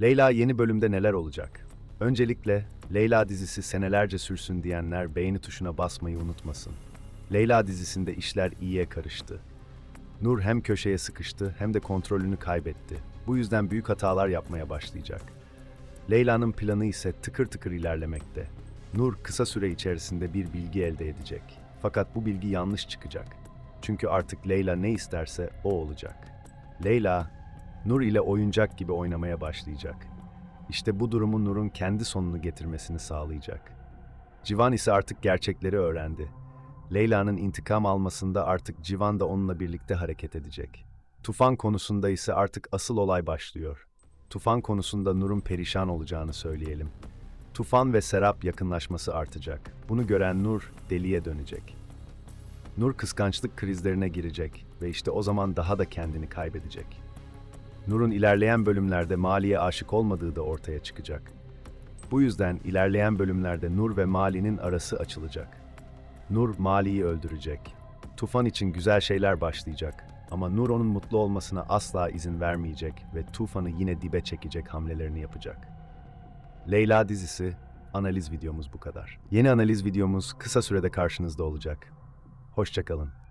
Leyla yeni bölümde neler olacak? Öncelikle Leyla dizisi senelerce sürsün diyenler beğeni tuşuna basmayı unutmasın. Leyla dizisinde işler iyiye karıştı. Nur hem köşeye sıkıştı hem de kontrolünü kaybetti. Bu yüzden büyük hatalar yapmaya başlayacak. Leyla'nın planı ise tıkır tıkır ilerlemekte. Nur kısa süre içerisinde bir bilgi elde edecek. Fakat bu bilgi yanlış çıkacak. Çünkü artık Leyla ne isterse o olacak. Leyla, Nur ile oyuncak gibi oynamaya başlayacak. İşte bu durumu Nur'un kendi sonunu getirmesini sağlayacak. Civan ise artık gerçekleri öğrendi. Leyla'nın intikam almasında artık Civan da onunla birlikte hareket edecek. Tufan konusunda ise artık asıl olay başlıyor. Tufan konusunda Nur'un perişan olacağını söyleyelim. Tufan ve Serap yakınlaşması artacak. Bunu gören Nur deliye dönecek. Nur kıskançlık krizlerine girecek ve işte o zaman daha da kendini kaybedecek. Nur'un ilerleyen bölümlerde Mali'ye aşık olmadığı da ortaya çıkacak. Bu yüzden ilerleyen bölümlerde Nur ve Mali'nin arası açılacak. Nur Mali'yi öldürecek. Tufan için güzel şeyler başlayacak ama Nur onun mutlu olmasına asla izin vermeyecek ve Tufan'ı yine dibe çekecek hamlelerini yapacak. Leyla dizisi analiz videomuz bu kadar. Yeni analiz videomuz kısa sürede karşınızda olacak. Hoşçakalın.